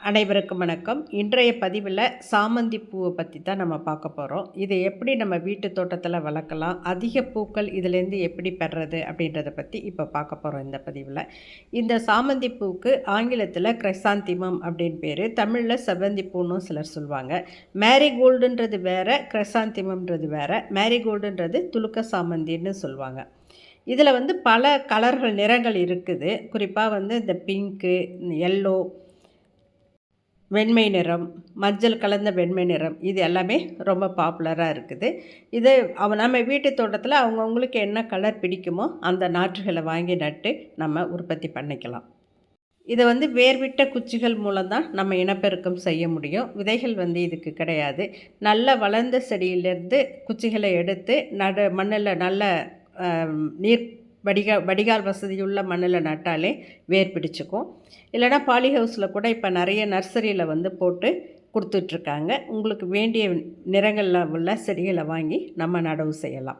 அனைவருக்கும் வணக்கம். இன்றைய பதிவில் சாமந்தி பூவை பற்றி தான் நம்ம பார்க்க போகிறோம் இதை எப்படி நம்ம வீட்டு தோட்டத்தில் வளர்க்கலாம் அதிக பூக்கள் இதிலேருந்து எப்படி பெறது அப்படின்றத பற்றி இப்போ பார்க்க போகிறோம் இந்த பதிவில். இந்த சாமந்தி பூவுக்கு ஆங்கிலத்தில் கிரசாந்திமம் அப்படின்னு பேர். தமிழில் செவ்வந்தி பூன்னு சிலர் சொல்லுவாங்க மேரிகோல்டுன்றது வேறு கிரசாந்திமம்ன்றது வேறு. மேரிகோல்டுன்றது துலுக்க சாமந்தின்னு சொல்லுவாங்க இதில் வந்து பல கலர்கள் நிறங்கள் இருக்குது. குறிப்பாக வந்து இந்த பிங்க்கு எல்லோ வெண்மை நிறம் மஞ்சள் கலந்த வெண்மை நிறம் இது எல்லாமே ரொம்ப பாப்புலராக இருக்குது. இது அவ நம்ம வீட்டு தோட்டத்தில் அவங்கவுங்களுக்கு என்ன கலர் பிடிக்குமோ அந்த நாற்றுகளை வாங்கி நட்டு நம்ம உற்பத்தி பண்ணிக்கலாம். இதை வந்து வேர்விட்ட குச்சிகள் மூலம்தான் நம்ம இனப்பெருக்கம் செய்ய முடியும். விதைகள் வந்து இதுக்கு கிடையாது. நல்ல வளர்ந்த செடியிலேருந்து குச்சிகளை எடுத்து நடு மண்ணில் நல்ல நீர் வடிகா வடிகால் வசதியுள்ள மண்ணில் நட்டாலே வேர் பிடிச்சிக்கும். இல்லைனா பாலி ஹவுஸில் கூட இப்போ நிறைய நர்சரியில் வந்து போட்டு கொடுத்துட்ருக்காங்க. உங்களுக்கு வேண்டிய நிறங்களில் உள்ள செடிகளை வாங்கி நம்ம நடவு செய்யலாம்.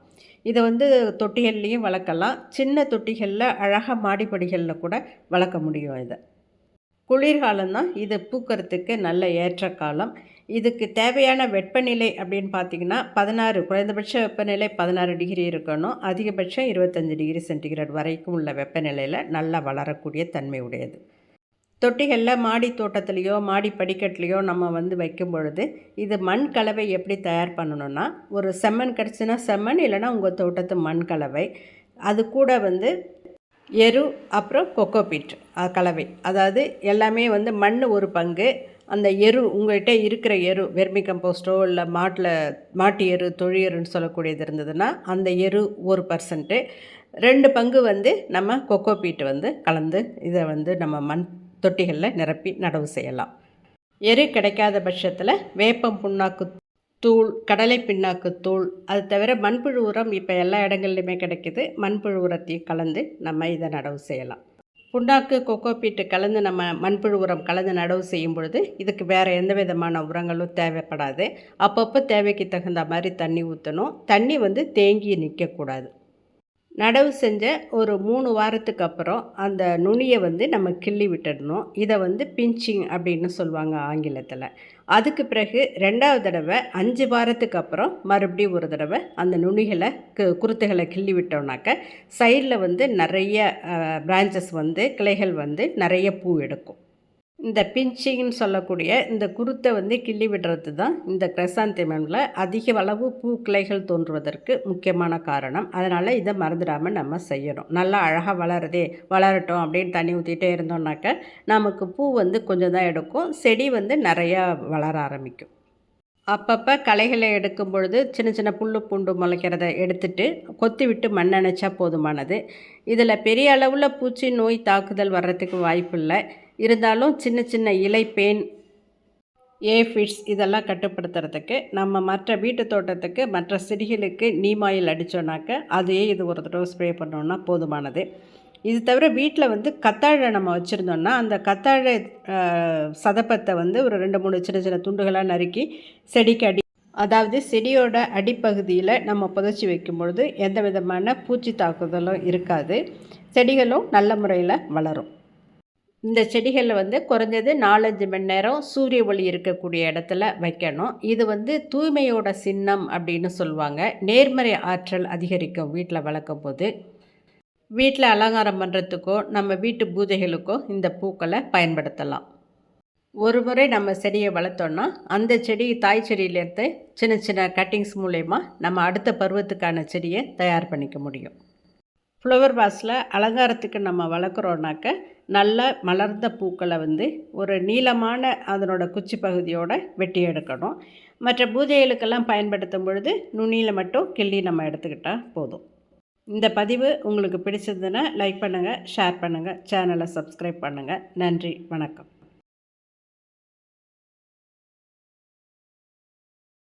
இதை வந்து தொட்டிகள்லேயும் வளர்க்கலாம். சின்ன தொட்டிகளில் அழகாக மாடிப்படிகளில் கூட வளர்க்க முடியும் இதை. குளிர்காலம் தான் இது பூக்கிறதுக்கு நல்ல ஏற்ற காலம். இதுக்கு தேவையான வெப்பநிலை அப்படின்னு பார்த்தீங்கன்னா பதினாறு குறைந்தபட்ச வெப்பநிலை பதினாறு டிகிரி இருக்கணும். அதிகபட்சம் இருபத்தஞ்சி டிகிரி சென்டிகிரேட் வரைக்கும் உள்ள வெப்பநிலையில் நல்லா வளரக்கூடிய தன்மை உடையது. தொட்டிகளில் மாடி தோட்டத்துலேயோ மாடி படிக்கட்டுலேயோ நம்ம வந்து வைக்கும் பொழுது இது மண் கலவை எப்படி தயார் பண்ணணும்னா ஒரு செம்மண் கிடச்சுன்னா செம்மண் இல்லைனா உங்கள் தோட்டத்து மண் கலவை. அது கூட வந்து எரு அப்புறம் கொக்கோபீட் கலவை. அதாவது எல்லாமே வந்து மண் ஒரு பங்கு. அந்த எரு உங்கள்கிட்ட இருக்கிற எரு வெர்மி கம்போஸ்டோ இல்லை மாட்டில் மாட்டு எரு தொழி எருன்னு சொல்லக்கூடியது இருந்ததுன்னா அந்த எரு ஒரு பர்சன்ட்டு ரெண்டு பங்கு வந்து நம்ம கொக்கோபீட் வந்து கலந்து இதை வந்து நம்ம மண் தொட்டிகளில் நிரப்பி நடவு செய்யலாம். எரு கிடைக்காத பட்சத்தில் வேப்பம் புண்ணாக்கு தூள் கடலை பின்னாக்கு தூள் அது தவிர மண்புழு உரம் இப்போ எல்லா இடங்கள்லையுமே கிடைக்கிது. மண்புழு உரத்தையும் கலந்து நம்ம இதை நடவு செய்யலாம். புண்ணாக்கு கொக்கோ பீட்டு கலந்து நம்ம மண்புழு உரம் கலந்து நடவு செய்யும் பொழுது இதுக்கு வேறு எந்த விதமான உரங்களும் தேவைப்படாது. அப்பப்போ தேவைக்கு தகுந்த மாதிரி தண்ணி ஊற்றணும் தண்ணி வந்து தேங்கி நிற்கக்கூடாது நடவு செஞ்ச ஒரு மூணு வாரத்துக்கு அப்புறம் அந்த நுனியை வந்து நம்ம கிள்ளி விட்டுடணும். இதை வந்து பிஞ்சிங் அப்படின்னு சொல்லுவாங்க ஆங்கிலத்தில். அதுக்கு பிறகு ரெண்டாவது தடவை அஞ்சு வாரத்துக்கு அப்புறம் மறுபடியும் ஒரு தடவை அந்த நுனிகளை கு குருத்துகளை கிள்ளி விட்டோம்னாக்க சைடில் வந்து நிறைய பிரான்ச்சஸ் வந்து கிளைகள் வந்து நிறைய பூ எடுக்கும். இந்த பிஞ்சிங்னு சொல்லக்கூடிய இந்த குருத்தை வந்து கிள்ளி விடுறது தான் இந்த கிரசாந்திமனில் அதிக அளவு பூக்கிளைகள் தோன்றுவதற்கு முக்கியமான காரணம். அதனால் இதை மறந்துடாமல் நம்ம செய்யணும். நல்லா அழகாக வளருதே வளரட்டும் அப்படின்னு தண்ணி ஊற்றிட்டே இருந்தோம்னாக்க நமக்கு பூ வந்து கொஞ்சம் தான் எடுக்கும். செடி வந்து நிறையா வளர ஆரம்பிக்கும். அப்பப்போ களைகளை எடுக்கும் பொழுது சின்ன சின்ன புல் பூண்டு முளைக்கிறத எடுத்துட்டு கொத்தி விட்டு மண் அணைச்சா போதுமானது. இதில் பெரிய அளவில் பூச்சி நோய் தாக்குதல் வர்றதுக்கு வாய்ப்பு இல்லை. இருந்தாலும் சின்ன சின்ன இலைப்பேன் ஏஃபிட்ஸ் இதெல்லாம் கட்டுப்படுத்துறதுக்கு நம்ம மற்ற வீட்டு தோட்டத்துக்கு மற்ற செடிகளுக்கு நீமாயில் அடித்தோன்னாக்க அதையே இது ஒரு தடவை ஸ்ப்ரே பண்ணோன்னா போதுமானது. இது தவிர வீட்டில் வந்து கத்தாழை நம்ம வச்சுருந்தோம்னா அந்த கத்தாழை சதப்பத்தை வந்து ஒரு ரெண்டு மூணு சின்ன சின்ன துண்டுகளாக நறுக்கி செடிக்கு அடி அதாவது செடியோட அடிப்பகுதியில் நம்ம புதைச்சி வைக்கும் பொழுது எந்த விதமான பூச்சி தாக்குதலும் இருக்காது. செடிகளும் நல்ல முறையில் வளரும். இந்த செடிகளில் வந்து குறைஞ்சது நாலஞ்சு மணி நேரம் சூரிய ஒளி இருக்கக்கூடிய இடத்துல வைக்கணும். இது வந்து தூய்மையோட சின்னம் அப்படின்னு சொல்லுவாங்க. நேர்மறை ஆற்றல் அதிகரிக்கும் வீட்டில் வளர்க்கும் போது வீட்டில் அலங்காரம் பண்ணுறதுக்கோ நம்ம வீட்டு பூஜைகளுக்கோ இந்த பூக்களை பயன்படுத்தலாம். ஒரு முறை நம்ம செடியை வளர்த்தோன்னா அந்த செடி தாய் செடியிலேருந்து சின்ன சின்ன கட்டிங்ஸ் மூலயமா நம்ம அடுத்த பருவத்துக்கான செடியை தயார் பண்ணிக்க முடியும். ஃப்ளவர் வாஸில் அலங்காரத்துக்கு நம்ம வளர்க்குறோன்னாக்க நல்ல மலர்ந்த பூக்களை வந்து ஒரு நீளமான அதனோட குச்சி பகுதியோடு வெட்டி எடுக்கணும். மற்ற பூஜைகளுக்கெல்லாம் பயன்படுத்தும் பொழுது நுனியில் மட்டும் கிள்ளி நம்ம எடுத்துக்கிட்டால் போதும். இந்த பதிவு உங்களுக்கு பிடிச்சதுன்னா லைக் பண்ணுங்கள் ஷேர் பண்ணுங்கள் சேனலை சப்ஸ்கிரைப் பண்ணுங்கள் நன்றி வணக்கம்.